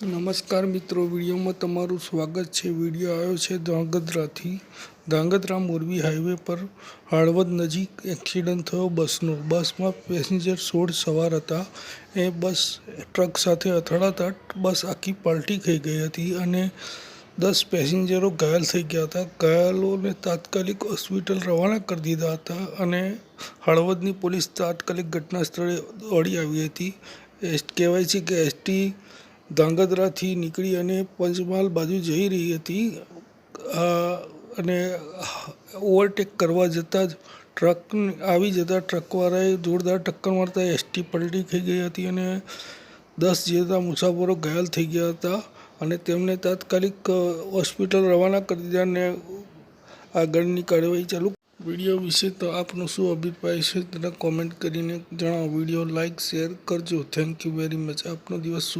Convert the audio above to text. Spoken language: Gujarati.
નમસ્કાર મિત્રો, વિડીયોમાં તમારું સ્વાગત છે. વીડિયો આવ્યો છે ધ્રાંગધ્રાથી ધ્રાંગધ્રા મોરબી હાઈવે પર હળવદ નજીક એક્સિડન્ટ થયો બસનો. બસમાં પેસેન્જર સોળ સવાર હતા. એ બસ ટ્રક સાથે અથડાતા બસ આખી પલટી થઈ ગઈ હતી અને દસ પેસેન્જરો ઘાયલ થઈ ગયા હતા. ઘાયલોને તાત્કાલિક હોસ્પિટલ રવાના કરી દીધા હતા અને હળવદની પોલીસ તાત્કાલિક ઘટના સ્થળે દોડી આવી હતી. એસ, કહેવાય છે કે એસટી ધ્રાંગધ્રાથી નીકળી અને પંચમહાલ બાજુ જઈ રહી હતી. અને ઓવરટેક કરવા જતાં જ ટ્રક આવી જતાં ટ્રકવાળાએ જોરદાર ટક્કર મારતા એસટી પલટી થઈ ગઈ હતી અને દસ જેટલા મુસાફરો ઘાયલ થઈ ગયા હતા અને તેમને તાત્કાલિક હોસ્પિટલ રવાના કરી દીધા અને આગળની કાર્યવાહી ચાલુ વીડિયો વિશે તો આપનો શું અભિપ્રાય છે તેને કોમેન્ટ કરીને જણાવો. વીડિયો લાઇક શેર કરજો. થેન્ક યુ વેરી મચ આપનો દિવસ શુભ